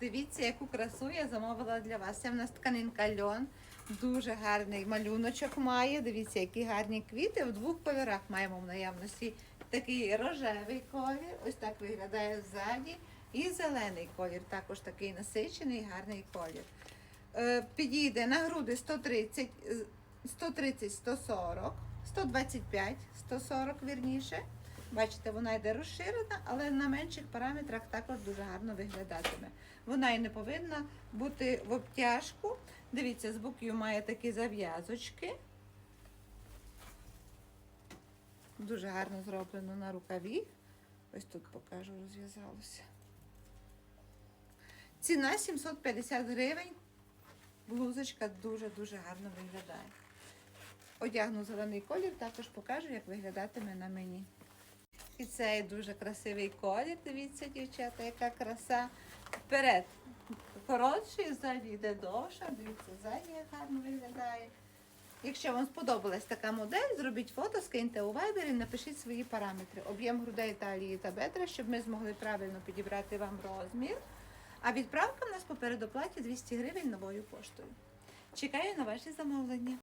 Дивіться, яку красу я замовила для вас. Це в нас тканинка льон. Дуже гарний малюночок має. Дивіться, які гарні квіти. В двох кольорах маємо в наявності такий рожевий колір. Ось так виглядає ззаді. І зелений колір, також такий насичений, гарний колір. Е, Підійде на груди 130, е, 130, 140, 125, 140 вірніше. Бачите, вона йде розширена, але на менших параметрах також дуже гарно виглядатиме. Вона і не повинна бути в обтяжку. Дивіться, з боків має такі зав'язочки. Дуже гарно зроблено на рукаві. Ось тут покажу, розв'язалося. Ціна 750 гривень. Блузочка дуже-дуже гарно виглядає. Одягну зелений колір, також покажу, як виглядатиме на мені. І цей дуже красивий колір. Дивіться, дівчата, яка краса. Вперед коротший, ззаді йде довша. Дивіться, ззаді як гарно виглядає. Якщо вам сподобалась така модель, зробіть фото, скиньте у Viber і напишіть свої параметри. Об'єм грудей, талії та бедра, щоб ми змогли правильно підібрати вам розмір. А відправка в нас по передоплаті 200 гривень новою поштою. Чекаю на ваші замовлення.